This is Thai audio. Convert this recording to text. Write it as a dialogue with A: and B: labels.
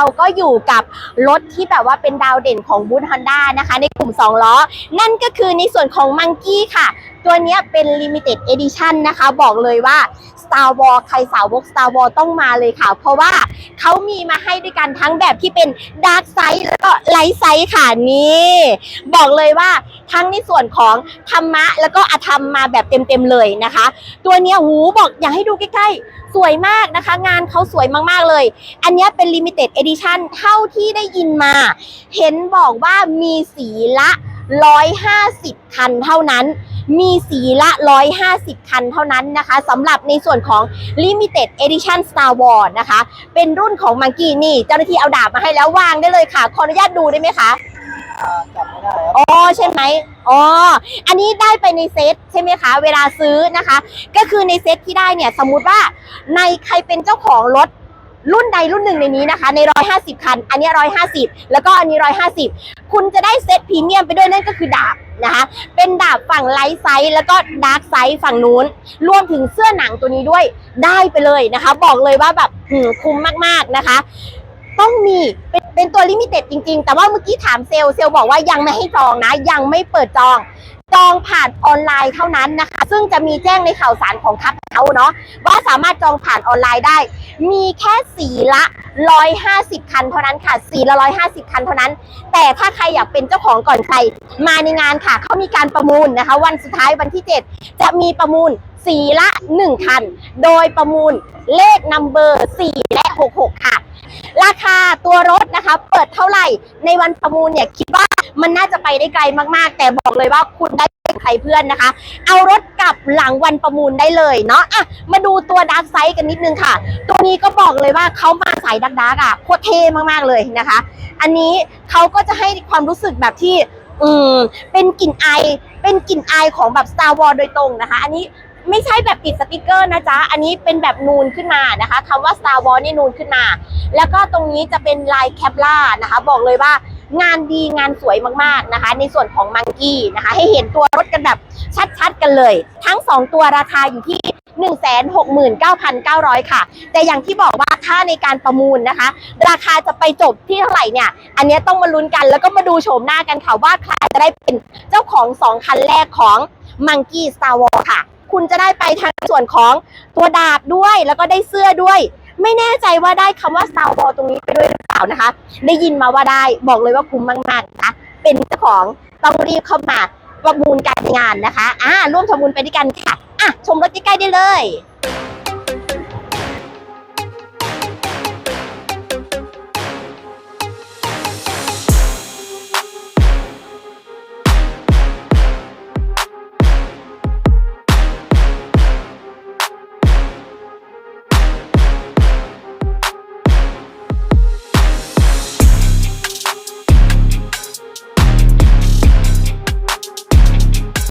A: เราก็อยู่กับรถที่แบบว่าเป็นดาวเด่นของบูธฮอนด้านะคะ ในกลุ่ม 2 ล้อ นั่นก็คือในส่วนของมังกี้ค่ะ ตัวนี้เป็น Limited Edition นะคะ บอกเลยว่า Star Wars ใครสาวก Star Wars ต้องมาเลยค่ะ เพราะว่าเขามีมาให้ด้วยกันทั้งแบบที่เป็น Dark Side แล้วก็ Light Side ค่ะนี่บอกเลยว่าทั้งในส่วนของธรรมะแล้วก็อธรรมมาแบบเต็มๆเลยนะคะ ตัวเนี้ยหูบอกอยากให้ดูใกล้ๆ สวยมากนะคะ งานเขาสวยมากๆเลย อันนี้เป็น Limited Edition เท่าที่ได้ยินมา เห็นบอกว่ามีสีละ 150 คันเท่านั้น มีสีละ 150 คันเท่านั้นนะคะสำหรับในส่วนของ Limited Edition Star Wars นะคะ เป็นรุ่นของมังกี้นี่ เจ้าหน้าที่เอาดาบมาให้แล้ววางได้เลยค่ะ ขออนุญาตดูได้ไหมคะ
B: จับไม่ได้
A: อ๋อใช่ไหมอ๋อ อันนี้ได้ไปในเซตใช่ไหมคะ เวลาซื้อนะคะ ก็คือในเซตที่ได้เนี่ย สมมุติว่าในใครเป็นเจ้าของรถ รุ่นใดรุ่นหนึ่งในนี้นะคะ ใน 150 คัน อันนี้ 150 แล้วก็อันนี้ 150 คุณจะได้เซตพรีเมียมไปด้วยนั่นก็คือดาบนะคะ เป็นดาบฝั่งไลท์ไซส์แล้วก็ดาร์กไซส์ฝั่งนู้น รวมถึงเสื้อหนังตัวนี้ด้วยได้ไปเลยนะคะ บอกเลยว่าแบบคุ้มมากๆนะคะ ต้องมีเป็นเป็นตัวลิมิเต็ดจริงๆ แต่ว่าเมื่อกี้ถามเซลล์เซลล์บอกว่ายังไม่ให้จองนะ ยังไม่เปิดจองจองผ่านออนไลน์เท่านั้นนะคะ ซึ่งจะมีแจ้งในข่าวสารของคับ เขาเนาะว่าสามารถจองผ่านออนไลน์ได้ มีแค่สีละ 150 คันเท่านั้นค่ะสีละ 150 คันเท่านั้น แต่ถ้าใครอยากเป็นเจ้าของก่อนใคร มาในงานค่ะเขามีการประมูลนะคะ วันสุดท้ายวันที่ 7 จะมีประมูลสีละ 1 คัน โดยประมูลเลขนัมเบอร์ 4 และ 66 ค่ะ ราคาตัวรถนะคะ เปิดเท่าไหร่ในวันประมูลเนี่ยคิดว่ามันน่าจะไปได้ไกลมากๆ แต่บอกเลยว่าคุณได้ ใครเพื่อนนะคะ เอารถกลับหลังวันประมูลได้เลยเนาะอะมาดูตัวดาร์กไซส์กันนิดนึงค่ะ ตัวนี้ก็บอกเลยว่าเขามาสายดักดักๆอะโคตรเท่มากๆเลยนะคะ อันนี้เขาก็จะให้ความรู้สึกแบบที่อืมเป็นกลิ่นไอเป็นกลิ่นไอของแบบ Star Wars โดยตรงนะคะ อันนี้ไม่ใช่แบบติดสติกเกอร์นะจ๊ะ อันนี้เป็นแบบนูนขึ้นมานะคะคำว่า Star Wars นี่นูนขึ้นมา แล้วก็ตรงนี้จะเป็นลายแคปล่านะคะ บอกเลยว่า งานดีงานสวยมากๆนะคะ ในส่วนของมังกี้นะคะ ให้เห็นตัวรถกันแบบชัดๆกันเลย ทั้ง 2 ตัวราคาอยู่ที่ 169,900 ค่ะ แต่อย่างที่บอกว่าถ้าในการประมูลนะคะ ราคาจะไปจบที่เท่าไหร่เนี่ย อันนี้ต้องมาลุ้นกันแล้วก็มาดูโฉมหน้ากันค่ะว่าใครจะได้เป็นเจ้าของ 2 คันแรกของ Monkey Star Wars ค่ะ คุณจะได้ไปทางส่วนของตัวดาบด้วย แล้วก็ได้เสื้อด้วย ไม่แน่ใจว่าได้คำว่าซาวบอตรงนี้ไปด้วยหรือเปล่านะคะ ได้ยินมาว่าได้บอกเลยว่าคุ้มมากๆนะคะเป็นเจ้าของต้องรีบเข้ามาประมูลการงานนะคะอ่าร่วมทำบุญไปด้วยกันค่ะอะชมรถใกล้ๆได้เลย